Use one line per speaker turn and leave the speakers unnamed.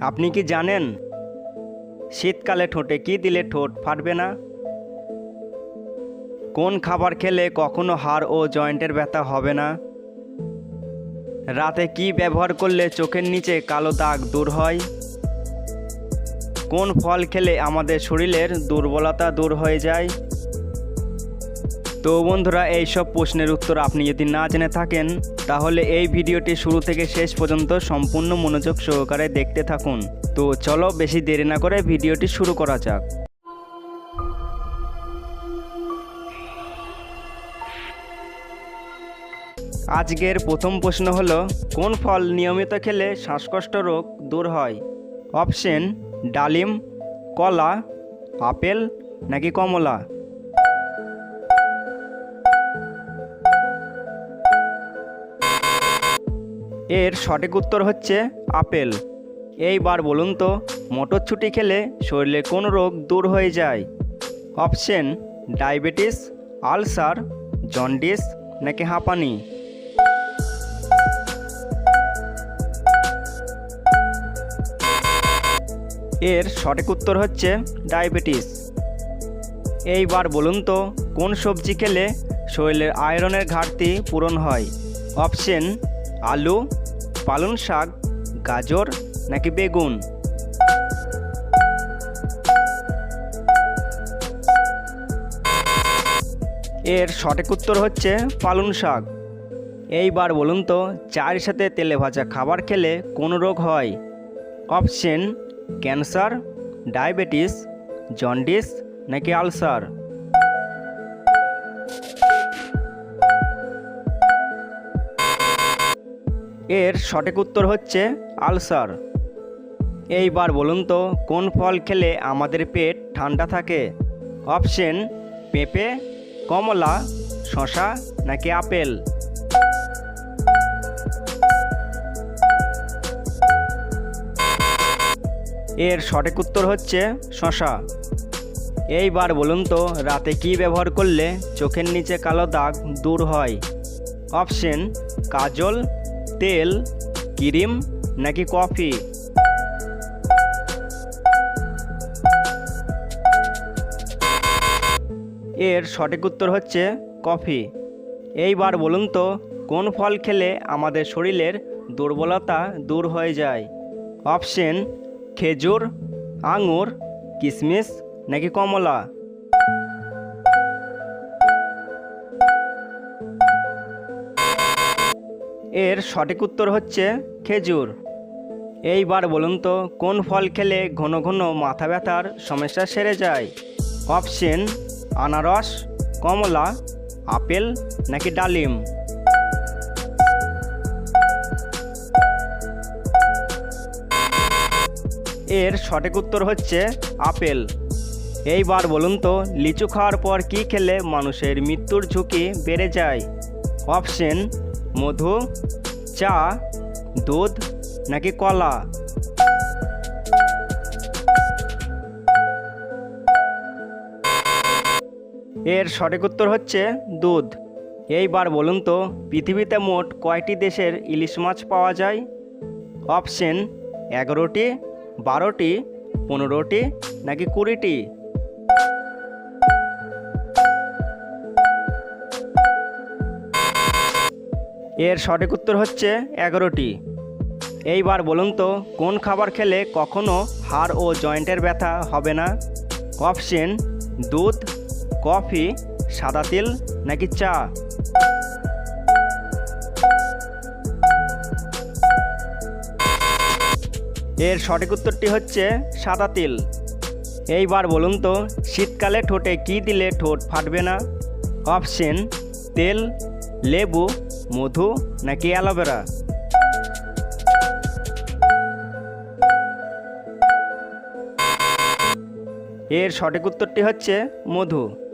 আপনি কি জানেন শীতকালে ঠোঁটে কি দিলে ঠোঁট ফাটবে না? কোন খাবার খেলে কখনো হাড় ও জয়েন্টের ব্যথা হবে না? রাতে কি ব্যবহার করলে চোখের নিচে কালো দাগ দূর হয়? কোন ফল খেলে আমাদের শরীরের দুর্বলতা দূর হয়ে যায়? তো বন্ধুরা এই সব প্রশ্নের উত্তর আপনি যদি না জেনে থাকেন, তাহলে এই ভিডিওটি শুরু থেকে শেষ পর্যন্ত সম্পূর্ণ মনোযোগ সহকারে দেখতে থাকুন। তো চলো বেশি দেরি না করে ভিডিওটি শুরু করা যাক। আজকের প্রথম প্রশ্ন হলো, কোন ফল নিয়মিত খেলে শ্বাসকষ্ট রোগ দূর হয়? অপশন, ডালিম, কলা, আপেল নাকি কমলা? এর সঠিক উত্তর হচ্ছে আপেল। এইবার বলুন তো মটরছুটি খেলে শরীরে কোন রোগ দূর হয়ে যায়? অপশন, ডায়াবেটিস, আলসার, জন্ডিস নাকি হাঁপানি? এর সঠিক উত্তর হচ্ছে ডায়াবেটিস। এইবার বলুন তো, কোন সবজি খেলে শরীরের আয়রনের ঘাটতি পূরণ হয়? অপশন, আলু পালং শাক, গাজর নাকি বেগুন? এর সঠিক উত্তর হচ্ছে পালং শাক। এইবার বলুন তো, চায়ের সাথে তেলে ভাজা খাবার খেলে কোন রোগ হয়? অপশন, ক্যান্সার, ডায়াবেটিস, জন্ডিস নাকি আলসার? এর সঠিক উত্তর হচ্ছে আলসার। এইবার বলুন তো, কোন ফল খেলে আমাদের পেট ঠান্ডা থাকে? অপশন, পেঁপে, কমলা শশা নাকি আপেল? এর সঠিক উত্তর হচ্ছে শশা এইবার বলুন তো, রাতে কি ব্যবহার করলে চোখের নিচে কালো দাগ দূর হয়? অপশন, কাজল তেল, ক্রিম নাকি কফি? এর সঠিক উত্তর হচ্ছে কফি। এইবার বলুন তো, কোন ফল খেলে আমাদের শরীরের দুর্বলতা দূর হয়ে যায়? অপশন, খেজুর, আঙুর কিশমিশ নাকি কমলা? এর সঠিক উত্তর হচ্ছে খেজুর। এইবার বলুন তো, কোন ফল খেলে ঘন ঘন মাথা ব্যথার সমস্যা সেরে যায়? অপশন, আনারস, কমলা, আপেল নাকি ডালিম? এর সঠিক উত্তর হচ্ছে আপেল। এইবার বলুন তো, লিচু খাওয়ার পর কি খেলে মানুষের মৃত্যুর ঝুঁকি বেড়ে যায়? অপশন মধু, চা, দুধ নাকি কলা? এর সঠিক উত্তর হচ্ছে দুধ। এইবার বলুন তো, পৃথিবীতে মোট কয়টি দেশের ইলিশ মাছ পাওয়া যায়? অপশন, এগারোটি, বারোটি, পনেরোটি নাকি কুড়িটি? এর সঠিক উত্তর হচ্ছে এগারোটি। এইবার বলুন তো, কোন খাবার খেলে কখনো হাড় ও জয়েন্টের ব্যথা হবে না? অপশন, দুধ, কফি, সাদা তিল নাকি চা? এর সঠিক উত্তরটি হচ্ছে সাদা তিল। এইবার বলুন তো, শীতকালে ঠোঁটে কি দিলে ঠোঁট ফাটবে না? অপশন, তেল, লেবু মধু নাকি অ্যালোভেরা? এর সঠিক উত্তরটি হচ্ছে মধু।